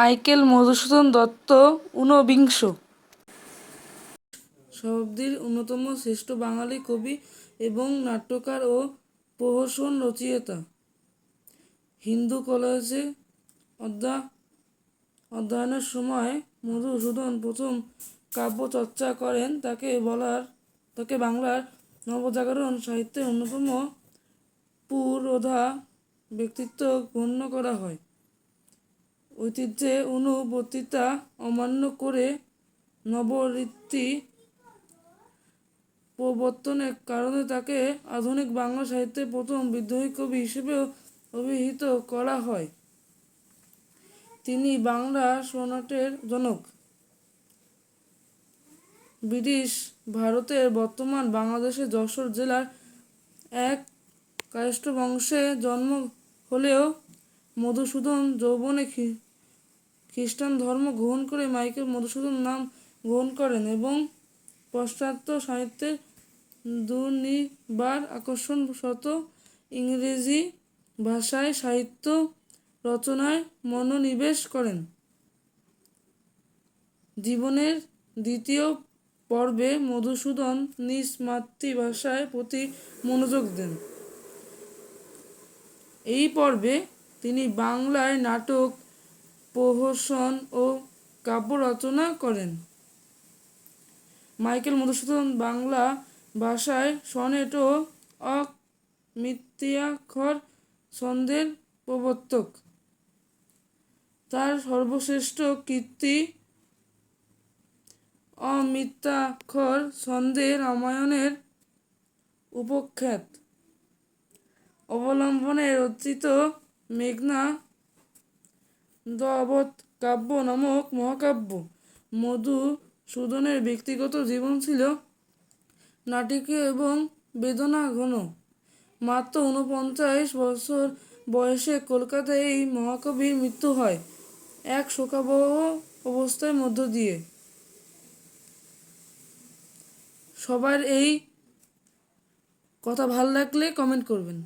Michael Madhusudan Dutta ঊনবিংশ। শতাব্দীর অন্যতম শ্রেষ্ঠ বাঙালি কবি এবং নাট্যকার ও প্রহসন রচয়িতা। হিন্দু কলেজে অধ্যা, অধ্যয়নের সময় মধুসূদন প্রথম কাব্য চর্চা করেন। তাকে বলার, তাকে বাংলার নবজাগরণ সাহিত্যের অন্যতম পুরোধা ব্যক্তিত্ব গণ্য করা হয়। ঐতিহ্যে অনুবর্তিতা অমান্য করে নবরীতি প্রবর্তনের কারণে তাকে আধুনিক বাংলা সাহিত্যের প্রথম বিদ্রোহী কবি হিসেবেও অভিহিত করা হয়। তিনি বাংলা সনাটের জনক। ব্রিটিশ ভারতের বর্তমান বাংলাদেশের যশোর জেলার এক কায়স্থ বংশে জন্ম হলেও মধুসূদন যৌবনে খ্রিস্টান ধর্ম গ্রহণ করে মাইকেল মধুসূদন নাম গ্রহণ করেন এবং পাশ্চাত্য সাহিত্যের দুর্নিবার আকর্ষণশত ইংরেজি ভাষায় সাহিত্য রচনায় মনোনিবেশ করেন। জীবনের দ্বিতীয় পর্বে মধুসূদন নিজ মাতৃভাষায় প্রতি মনোযোগ দেন। এই পর্বে তিনি বাংলায় নাটক প্রহসন ও কাব্য রচনা করেন। মাইকেল মধুসূদন বাংলা ভাষায় সনেট ও অমিত্যাক্ষর ছন্দের প্রবর্তক। তার সর্বশ্রেষ্ঠ কীর্তি অমিত্যাক্ষর ছন্দে রামায়ণের উপখ্যাত। অবলম্বনে রচিত মেঘনা দবত কাব্য নামক মহাকাব্য। মধুসূদনের ব্যক্তিগত জীবন ছিল নাটকীয় এবং বেদনা ঘন মাত্র ঊনপঞ্চাশ বছর বয়সে কলকাতায় এই মহাকবির মৃত্যু হয় এক শোকাবহ অবস্থার মধ্য দিয়ে। সবার এই কথা ভালো লাগলে কমেন্ট করবেন।